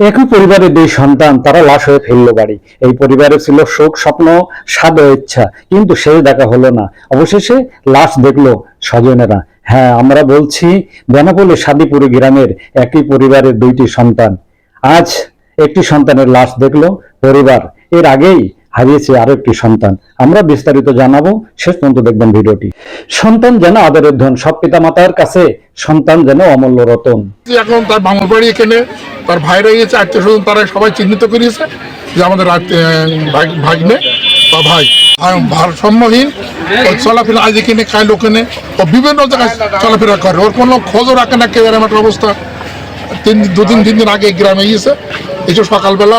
একই পরিবারের দুই সন্তান, তারা লাশ হয়ে ফেলল বাড়ি। এই পরিবারে ছিল শোক স্বপ্ন, স্বাদ ও ইচ্ছা। কিন্তু সেই দেখা হলো না। অবশেষে লাশ দেখল স্বজনেরা। হ্যাঁ আমরা বলছি, বেনাপোলে সাদিপুরি গ্রামের একই পরিবারের দুইটি সন্তান। আজ একটি সন্তানের লাশ দেখল পরিবার। এর আগেই হারিয়েছে আরও একটি সন্তান। আমরা বিস্তারিত জানাব। শেষ পর্যন্ত দেখবেন ভিডিওটি। সন্তান যেন আদরের ধন, সব পিতা মাতার কাছে সন্তান যেন অমূল্য রতন। এখন তার বাঙাল বাড়ি এখানে। তার ভাইরা গিয়েছে আত্মীয় স্বজন, তারা সবাই চিহ্নিত করিয়েছে যে আমাদের ভাগ্নে বা ভাই। ভারসাম্যহীন চলাফেরা আজ এখানে, কাল ওখানে, ও বিভিন্ন জায়গায় চলাফেরা করে। ওর কোনো খোঁজও রাখে না, কেউ একটা অবস্থা। তিন, দুদিন, তিন দিন আগে গ্রামে গিয়েছে। যে সকালবেলা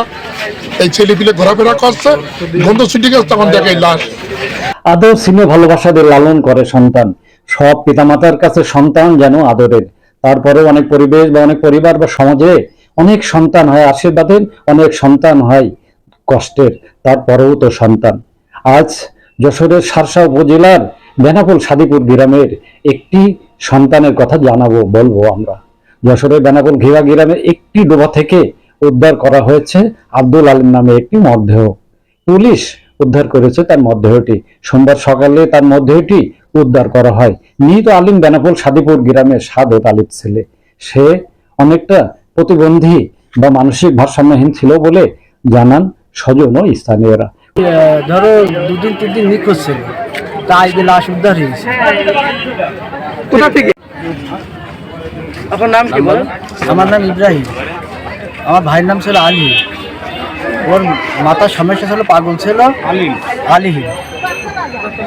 এই ছেলেপিলে ঘোরাফেরা করছে। গন্ধ ছুটি গেছে, তখন দেখে লাশ। আদর, স্নেহ, ভালোবাসা দিয়ে লালন করে সন্তান। সব পিতামাতার কাছে সন্তান যেন আদরের। তারপরে অনেক পরিবেশ বা অনেক পরিবার বা সমাজে অনেক সন্তান হয়, আশীর্বাদের অনেক সন্তান হয় কষ্টের তারপরেও তো সন্তান। আজ যশোরের সারসা উপজেলার বেনাপুল সাদিপুর গ্রামের একটি সন্তানের কথা জানাব, বলব আমরা। যশোরের বেনাপুল ঘিরা গ্রামের একটি ডোবা থেকে উদ্ধার করা হয়েছে আব্দুল আলিম নামে একটি মরদেহ। পুলিশ উদ্ধার করেছে তার মরদেহটি। সোমবার সকালে তার মরদেহটি উদ্ধার করা হয়। নিহত আলিম বেনাপুল সাদিপুর গ্রামের সাদত আলিফ ছেলে। সে অনেকটা প্রতিবন্ধী বা মানসিক ভারসাম্যহীন ছিল বলে জানান স্বজন ও স্থানীয়রা। ধরো দুদিন তিন দিন নিখোঁজ ছিল তা আজকে লাশ উদ্ধার হয়েছে। কোথা থেকে? আপনার নাম কি বলেন? আমার নাম ইব্রাহিম। আমার ভাইয়ের নাম ছিল আলী। ওর মাথার সমস্যা ছিল পাগল ছিল। আলী। আলী।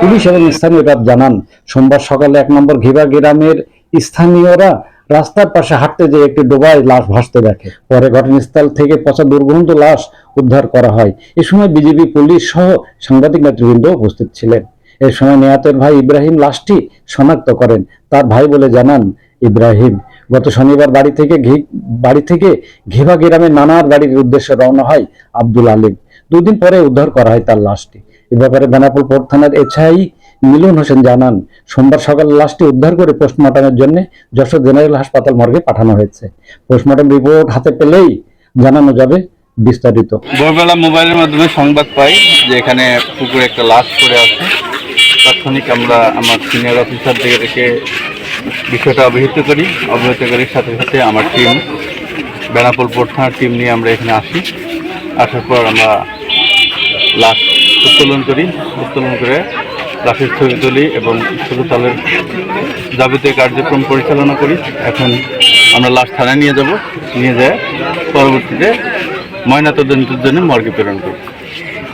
পুলিশ এবং স্থানীয়রা জানান সোমবার সকালে এক নম্বর ঘিবা গ্রামের স্থানীয়রা রাস্তার পাশে হাঁটতে যেয়ে একটি ডোবায় লাশ ভাসতে দেখে। পরে ঘটনাস্থল থেকে পচা দুর্গন্ধ লাশ উদ্ধার করা হয়। এ সময় বিজেপি পুলিশ সহ সাংবাদিক নেতৃবৃন্দ উপস্থিত ছিলেন। এ সময় নিহতের ভাই ইব্রাহিম লাশটি শনাক্ত করেন। তার ভাই বলে জানান, ইব্রাহিম, গত শনিবার বাড়ি থেকে ঘি- বাড়ি থেকে ঘিবা গ্রামের নানার বাড়ির উদ্দেশ্যে রওনা হয় আব্দুল আলিম। দুদিন পরে উদ্ধার করা হয় তার লাশটি। এ ব্যাপারে বেনাপুল পোর্ট থানার এছাই মিলন হোসেন জানান, সোমবার সকালে লাশটি উদ্ধার করে পোস্টমর্টমের জন্য যশোর জেনারেল হাসপাতাল মর্গে পাঠানো হয়েছে। পোস্টমর্টম রিপোর্ট হাতে পেলেই জানানো যাবে বিস্তারিত। ভোরবেলা মোবাইলের মাধ্যমে সংবাদ পাই যে এখানে পুকুরে একটা লাশ পড়ে আছে। তাৎক্ষণিক আমরা আমার সিনিয়র অফিসার থেকে রেখে বিষয়টা অবহিত করি। অবহিত করার সাথে সাথে আমার টিম, বেনাপোল পোর্ট থানার টিম নিয়ে আমরা এখানে আসি। আসার পর আমরা লাশ উত্তোলন করি। উত্তোলন করে লাশের ছবি তুলি এবং ছবিতালের যাবতীয় কার্যক্রম পরিচালনা করি। এখন আমরা লাশ থানায় নিয়ে যাব। নিয়ে যায় পরবর্তীতে ময়নাতদন্তের জন্য মর্গে প্রেরণ করি।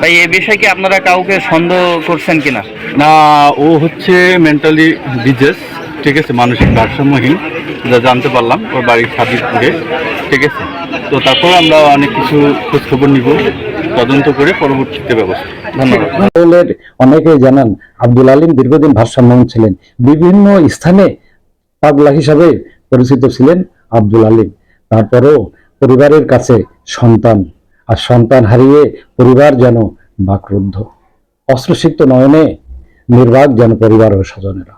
ভাই এ বিষয়ে কি আপনারা কাউকে সন্দেহ করছেন কিনা? না ও হচ্ছে মেন্টালি ডিজেস ঠিক আছে? মানসিক ভারসাম্যহীন যা জানতে পারলাম। ওর বাড়ির সাদিপুরে ঠিক আছে? তো তারপর আমরা অনেক কিছু খোঁজখবর নিব। তদন্ত করে পরবর্তীতে ব্যবস্থা ধন্যবাদ। অনেকেই জানান, আব্দুল আলিম দীর্ঘদিন ভারসাম্যহীন ছিলেন। বিভিন্ন স্থানে পাগলা হিসাবে পরিচিত ছিলেন আব্দুল আলিম। তারপরেও পরিবারের কাছে সন্তান, আর সন্তান হারিয়ে পরিবার যেন বাকরুদ্ধ। অস্ত্রসিক্ত নয়নে নির্বাক যেন পরিবার ও স্বজনেরা।